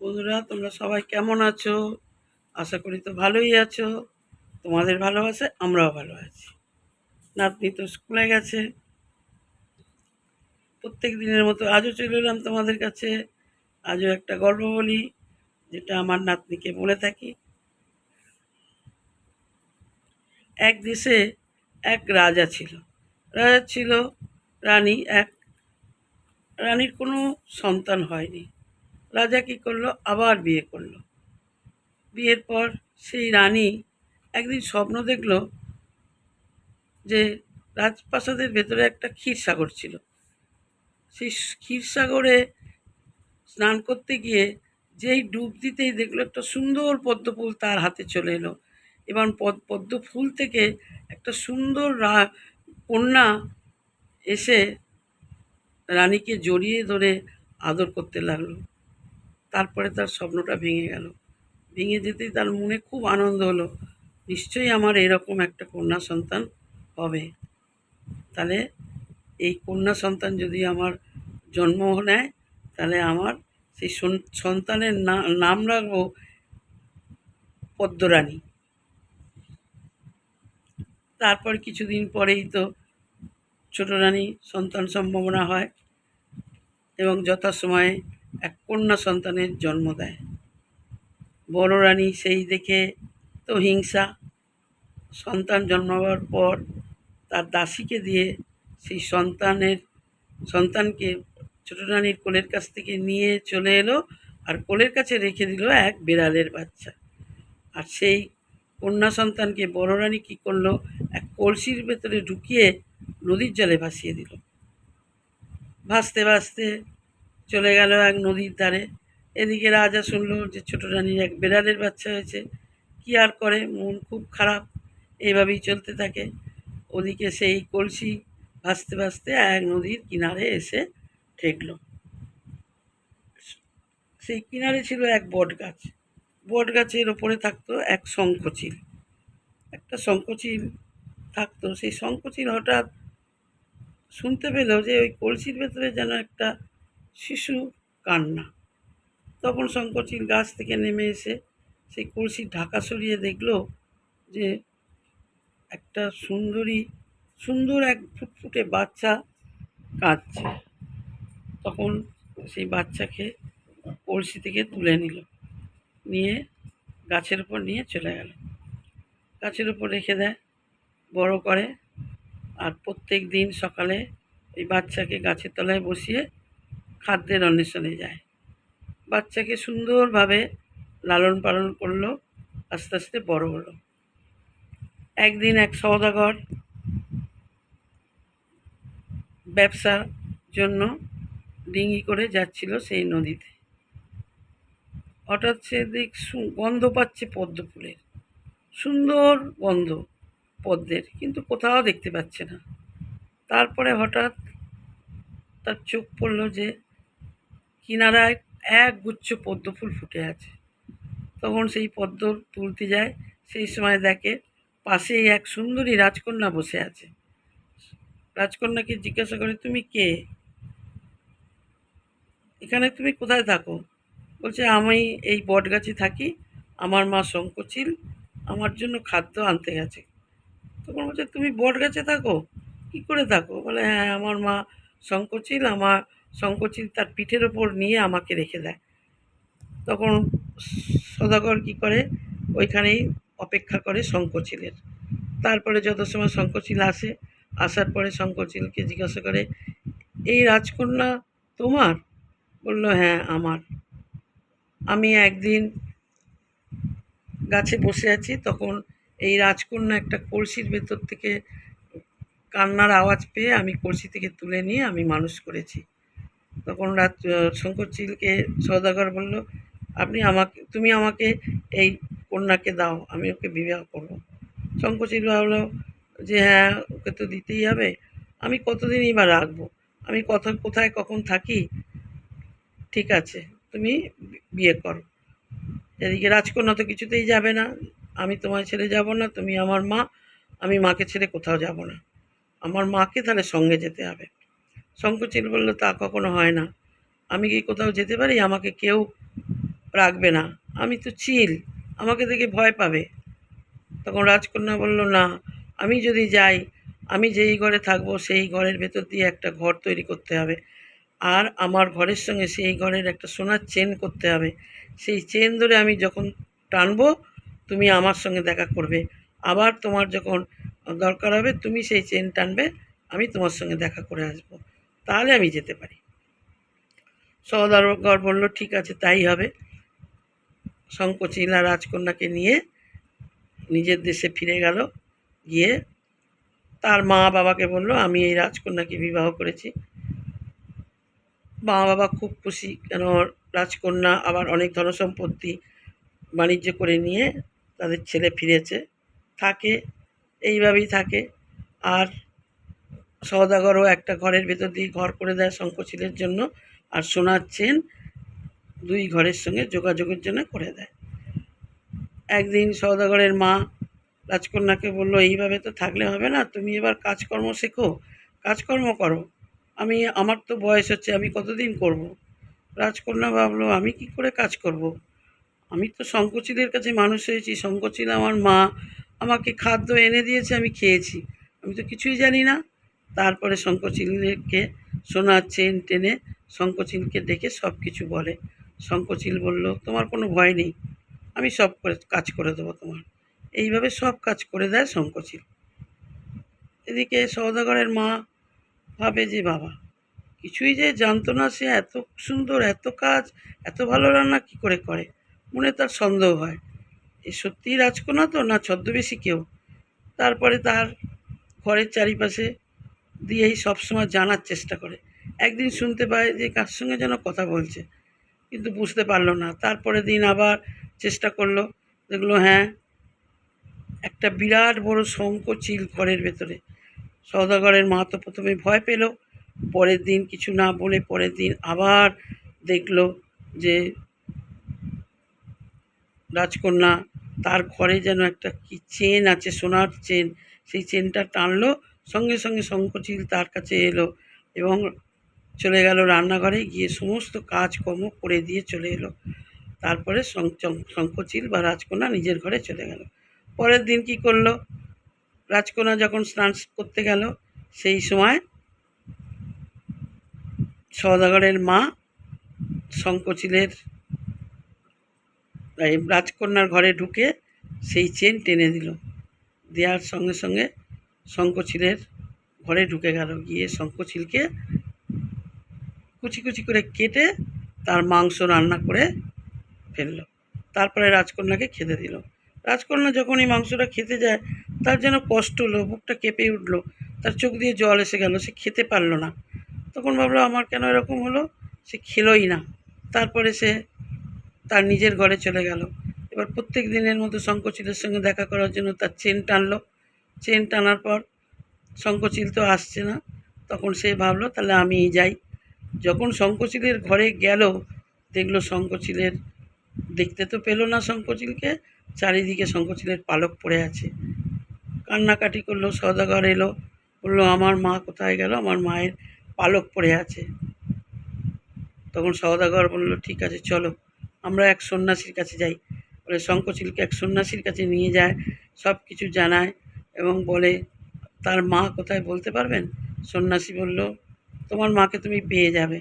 বন্ধুরা, তোমরা সবাই কেমন আছো? আশা করি তো ভালোই আছো। তোমাদের ভালোবাসে আমরাও ভালো আছি। নাতনি তো স্কুলে গেছে। প্রত্যেক দিনের মতো আজও চলে এলাম তোমাদের কাছে। আজও একটা গল্প বলি, যেটা আমার নাতনিকে বলে থাকি। এক দেশে এক রাজা ছিল। রাজা ছিল রানী, এক রানীর কোনো সন্তান হয়নি। রাজা কী করল? আবার বিয়ে করল। বিয়ের পর সেই রানী একদিন স্বপ্ন দেখল যে রাজপ্রাসাদের ভেতরে একটা ক্ষীরসাগর ছিল। সেই ক্ষীরসাগরে স্নান করতে গিয়ে যেই ডুব দিতেই দেখল একটা সুন্দর পদ্ম ফুল তার হাতে চলে এলো। এবং পদ- পদ্ম ফুল থেকে একটা সুন্দর রা- কন্যা এসে রানীকে জড়িয়ে ধরে আদর করতে লাগল। তারপরে তার স্বপ্নটা ভেঙে গেল। ভেঙে যেতেই তার মনে খুব আনন্দ হলো, নিশ্চয়ই আমার এরকম একটা কন্যা সন্তান হবে। তাহলে এই কন্যা সন্তান যদি আমার জন্ম নেয়, তাহলে আমার সেই সন- সন্তানের নাম রাখব পদ্মরানী। তারপর কিছুদিন পরেই তো ছোট রানী সন্তান সম্ভাবনা হয় এবং যথাসময়ে এক কন্যা সন্তানের জন্ম দেয়। বড় রানী সেই দেখে তো হিংসা। সন্তান জন্মাবার পর তার দাসীকে দিয়ে সেই সন্তানের, সন্তানকে ছোট রানীর কোলের কাছ থেকে নিয়ে চলে এলো আর কোলের কাছে রেখে দিল এক বিড়ালের বাচ্চা। আর সেই কন্যা সন্তানকে বড় রানী কী করল? এক কলসির ভেতরে ঢুকিয়ে নদীর জলে ভাসিয়ে দিল। ভাসতে ভাসতে চলে গেল এক নদীর ধারে। এদিকে রাজা শুনলো যে ছোট রানীর এক বিড়ালের বাচ্চা হয়েছে। কি আর করে? মন খুব খারাপ। এইভাবেই চলতে থাকে। ওদিকে সেই কলসি ভাসতে ভাসতে এক নদীর কিনারে এসে ঠেকলো। সেই কিনারে ছিল এক বট গাছ বট গাছের ওপরে থাকতো এক শঙ্খচিল। একটা শঙ্খচিল থাকতো। সেই শঙ্খচিল হঠাৎ শুনতে পেল যে ওই কলসির ভেতরে যেন একটা শিশু কান্না। তখন শঙ্করচিল গাছ থেকে নেমে এসে সেই কলসির ঢাকা সরিয়ে দেখল যে একটা সুন্দরী, সুন্দর এক ফুটফুটে বাচ্চা কাঁদছে। তখন সেই বাচ্চাকে কলসি থেকে তুলে নিল। নিয়ে গাছের উপর নিয়ে চলে গেল। গাছের উপর রেখে দেয়, বড় করে। আর প্রত্যেক দিন সকালে এই বাচ্চাকে গাছের তলায় বসিয়ে খাদ্যের অন্বেষণে যায়। বাচ্চাকে সুন্দরভাবে লালন পালন করল, আস্তে আস্তে বড় হলো। একদিন এক সওদাগর ব্যবসার জন্য ডিঙি করে যাচ্ছিল সেই নদীতে। হঠাৎ সে দেখ সু- গন্ধ পাচ্ছে পদ্ম ফুলের সুন্দর গন্ধ পদ্মের, কিন্তু কোথাও দেখতে পাচ্ছে না। তারপরে হঠাৎ তার চোখ পড়ল যে কিনারায় এক গুচ্ছ পদ্ম ফুল ফুটে আছে। তখন সেই পদ্ম তুলতে যায়, সেই সময় দেখে পাশেই এক সুন্দরী রাজকন্যা বসে আছে। রাজকন্যাকে জিজ্ঞাসা করে, তুমি কে? এখানে তুমি কোথায় থাকো? বলছে, আমি এই বট গাছে থাকি। আমার মা শঙ্কচিল আমার জন্য খাদ্য আনতে গেছে। তখন বলছে, তুমি বট গাছে থাকো? কী করে থাকো? বলে হ্যাঁ আমার মা শঙ্কচিল আমার শঙ্কচিল তার পিঠের ওপর নিয়ে আমাকে রেখে দেয়। তখন সদাগর কী করে? ওইখানেই অপেক্ষা করে শঙ্কচিলের তারপরে যত সময় শঙ্কচিল আসে, আসার পরে শঙ্কচিলকে জিজ্ঞাসা করে, এই রাজকন্যা তোমার? বলল হ্যাঁ আমার। আমি একদিন গাছে বসে আছি, তখন এই রাজকন্যা একটা কলসির ভেতর থেকে কান্নার আওয়াজ পেয়ে আমি কলসি থেকে তুলে নিয়ে আমি মানুষ করেছি। তখন রাত শঙ্করচিলকে সৌদাগর বলল, আপনি আমাকে, তুমি আমাকে এই কন্যাকে দাও, আমি ওকে বিবাহ করব। শঙ্করচিল ভাবলো যে হ্যাঁ ওকে তো দিতেই হবে। আমি কতদিনই বা রাখব? আমি কত, কোথায় কখন থাকি? ঠিক আছে, তুমি বিয়ে করো। এদিকে রাজকন্যা তো কিছুতেই যাবে না। আমি তোমায় ছেড়ে যাব না, তুমি আমার মা, আমি মাকে ছেড়ে কোথাও যাব না। আমার মাকে তাহলে সঙ্গে যেতে হবে। শঙ্করচিল বলল, তা কখনো হয় না। আমি কি কোথাও যেতে পারি? আমাকে কেউ রাখবে না। আমি তো চিল, আমাকে দেখে ভয় পাবে। তখন রাজকন্যা বলল, না, আমি যদি যাই, আমি যেই ঘরে থাকব, সেই ঘরের ভেতর দিয়ে একটা ঘর তৈরি করতে হবে। আর আমার ঘরের সঙ্গে সেই ঘরের একটা সোনার চেন করতে হবে। সেই চেন ধরে আমি যখন টানবো, তুমি আমার সঙ্গে দেখা করবে। আবার তোমার যখন দরকার হবে, তুমি সেই চেন টানবে, আমি তোমার সঙ্গে দেখা করে আসব। তাহলে আমি যেতে পারি। সওদাগর বলল, ঠিক আছে, তাই হবে। শঙ্কচিলা রাজকন্যাকে নিয়ে নিজের দেশে ফিরে গেল। গিয়ে তার মা বাবাকে বলল, আমি এই রাজকন্যাকে বিবাহ করেছি। মা বাবা খুব খুশি, কেন রাজকন্যা আবার অনেক ধনসম্পত্তি বাণিজ্য করে নিয়ে তাদের ছেলে ফিরেছে। থাকে, এইভাবেই থাকে। আর সওদাগরও একটা ঘরের ভেতর দিয়ে ঘর করে দেয় শঙ্কচিলের জন্য আর সোনার চেন দুই ঘরের সঙ্গে যোগাযোগের জন্য করে দেয় একদিন সওদাগরের মা রাজকন্যাকে বলল, এইভাবে তো থাকলে হবে না, তুমি এবার কাজকর্ম শেখো, কাজকর্ম করো আমি, আমার তো বয়স হচ্ছে, আমি কতদিন করব। রাজকন্যা ভাবলো, আমি কি করে কাজ করব। আমি তো শঙ্কচিলের কাছে মানুষ হয়েছি শঙ্কচিল আমার মা, আমাকে খাদ্য এনে দিয়েছে, আমি খেয়েছি আমি তো কিছুই জানি না তারপরে শঙ্কচিলকে সোনার চেন টেনে শঙ্কচিলকে ডেকে সব কিছু বলে। শঙ্কচিল বলল, তোমার কোনো ভয় নেই, আমি সব করে, কাজ করে দেবো তোমার। এইভাবে সব কাজ করে দেয় শঙ্কচিল এদিকে সওদাগরের মা ভাবে যে, বাবা, কিছুই যে জানতো না সে, এত সুন্দর, এত কাজ, এত ভালো রান্না কি করে করে? মনে তার সন্দেহ হয়, এ সত্যিই রাজকোনা তো, না ছদ্মবেশী কেউ? তারপরে তার ঘরের চারিপাশে দিয়েই সবসময় জানার চেষ্টা করে। একদিন শুনতে পায় যে কার সঙ্গে যেন কথা বলছে, কিন্তু বুঝতে পারল না। তারপরে দিন আবার চেষ্টা করল, দেখল হ্যাঁ একটা বিরাট বড় শঙ্খ চিল ঘরের ভেতরে। সওদাগরের মা তো প্রথমে ভয় পেল, পরের দিন কিছু না বলে পরের দিন আবার দেখল যে রাজকন্যা তার ঘরে যেন একটা কি চেন আছে, সোনার চেন। সেই চেনটা টানলো সঙ্গে সঙ্গে শঙ্খচিল তার কাছে এলো এবং চলে গেল রান্নাঘরে। গিয়ে সমস্ত কাজকর্ম করে দিয়ে চলে এলো। তারপরে শঙ্খচিল বা রাজকন্যা নিজের ঘরে চলে গেল। পরের দিন কি করল? রাজকন্যা যখন স্নান করতে গেল, সেই সময় সদাগরের মা শঙ্কচিলের রাজকন্যার ঘরে ঢুকে সেই চেন টেনে দিল। দেওয়ার সঙ্গে সঙ্গে শঙ্কচিলের ঘরে ঢুকে গেল। গিয়ে শঙ্কচিলকে কুচি কুচি করে কেটে তার মাংস রান্না করে ফেলল। তারপরে রাজকন্যাকে খেতে দিল। রাজকন্যা যখন এই মাংসটা খেতে যায়, তার যেন কষ্ট হলো, বুকটা কেঁপে উঠল, তার চোখ দিয়ে জল এসে গেল, সে খেতে পারল না। তখন ভাবলো, আমার কেন এরকম হলো? সে খেলোই না। তারপরে সে তার নিজের ঘরে চলে গেল। এবার প্রত্যেক দিনের মতো শঙ্কচিলের সঙ্গে দেখা করার জন্য তার চেন টানলো চেন টানার পর শঙ্কচিল তো আসছে না, তখন সে ভাবলো, তাহলে আমি যাই। যখন শঙ্কচিলের ঘরে গেল, দেখল শঙ্কচিলের দেখতে তো পেল না শঙ্কচিলকে চারিদিকে শঙ্কচিলের পালক পড়ে আছে। কান্নাকাটি করল সদাগর এলো, বলল, আমার মা কোথায় গেল? আমার মায়ের পালক পড়ে আছে। তখন সওদাগর বলল, ঠিক আছে, চলো, আমরা এক সন্ন্যাসীর কাছে যাই। বলে শঙ্কচিলকে এক সন্ন্যাসীর কাছে নিয়ে যায় সব কিছু জানায়। এবং বলে, তার মা কোথায় বলতে পারবেন? সন্ন্যাসী বলল, তোমার মাকে তুমি পেয়ে যাবে।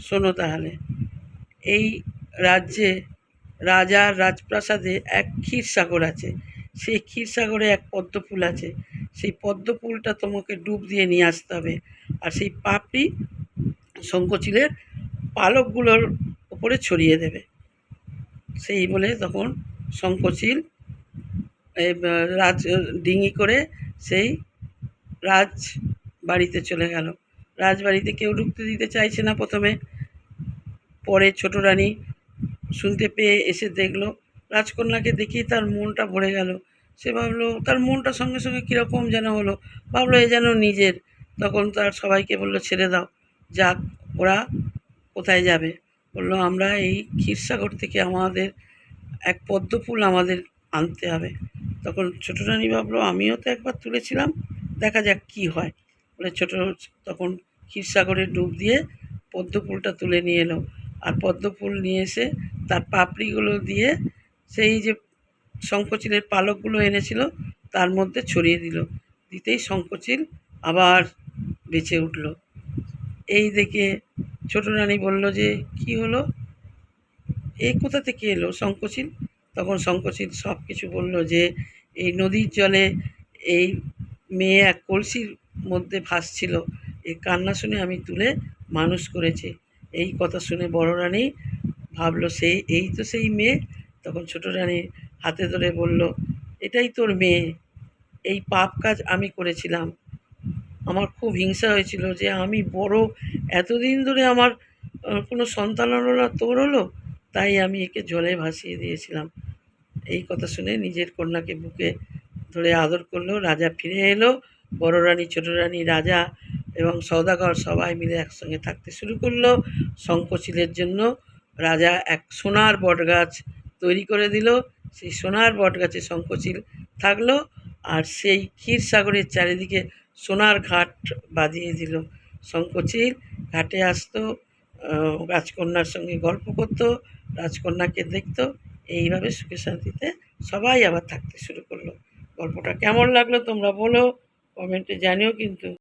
শোনো তাহলে। এই রাজ্যে রাজার রাজপ্রাসাদে এক ক্ষীরসাগর আছে। সেই ক্ষীরসাগরে এক পদ্ম ফুল আছে। সেই পদ্ম ফুলটা তোমাকে ডুব দিয়ে নিয়ে আসতে হবে। আর সেই পাপড়ি শঙ্কচিলের পালকগুলোর ওপরে ছড়িয়ে দেবে। সেই বলে তখন শঙ্কচিল রাজ ডিঙি করে সেই রাজ বাড়িতে চলে গেল। রাজবাড়িতে কেউ ঢুকতে দিতে চাইছে না প্রথমে। পরে ছোট রানী শুনতে পেয়ে এসে দেখল, রাজকন্যাকে দেখেই তার মনটা ভরে গেল। সে ভাবলো, তার মনটা সঙ্গে সঙ্গে কীরকম যেন হলো। ভাবলো, এ যেন নিজের। তখন তার সবাইকে বলল, ছেড়ে দাও, যাক, ওরা কোথায় যাবে? বলল, আমরা এই ক্ষীরসাগর থেকে আমাদের এক পদ্ম ফুল আমাদের আনতে হবে। তখন ছোটো রানী ভাবলো আমিও তো একবার তুলেছিলাম, দেখা যাক কী হয়। বলে ছোটো তখন ক্ষীরসাগরে ডুব দিয়ে পদ্ম ফুলটা তুলে নিয়ে এলো। আর পদ্ম ফুল নিয়ে এসে তার পাপড়িগুলো দিয়ে সেই যে শঙ্কচিলের পালকগুলো এনেছিল, তার মধ্যে ছড়িয়ে দিল। দিতেই শঙ্কচিল আবার বেঁচে উঠল। এই দেখে ছোট রানী বলল যে, কি হলো? এই কোথা থেকে এলো শঙ্খচিল? তখন শঙ্খচিল সব কিছু বলল যে, এই নদীর জলে এই মেয়ে এক কলসির মধ্যে ভাসছিল। এই কান্না শুনে আমি তুলে মানুষ করেছি। এই কথা শুনে বড় রানী ভাবলো সেই এই তো সেই মেয়ে? তখন ছোট রানী হাতে ধরে বলল, এটাই তোর মেয়ে। এই পাপ কাজ আমি করেছিলাম। আমার খুব হিংসা হয়েছিল যে আমি বড়, এতদিন ধরে আমার কোনো সন্তান হলো না, তোর হলো? তাই আমি একে জলে ভাসিয়ে দিয়েছিলাম। এই কথা শুনে নিজের কন্যাকে বুকে ধরে আদর করল, রাজা ফিরে এলো, বড় রানী, ছোট রানী, রাজা এবং সওদাগর সবাই মিলে একসঙ্গে থাকতে শুরু করল। শঙ্খচিলের জন্য রাজা এক সোনার বটগাছ তৈরি করে দিল। সেই সোনার বটগাছে শঙ্খচিল থাকল আর সেই ক্ষীরসাগরের চারিদিকে সোনার ঘাট বাঁধিয়ে দিল। শঙ্খচিল ঘাটে আসতো রাজকন্যার সঙ্গে গল্প করতো রাজকন্যাকে দেখত, এইভাবে সুখে শান্তিতে সবাই আবার থাকতে শুরু করল। গল্পটা কেমন লাগল তোমরা বলো, কমেন্টে জানিও কিন্তু।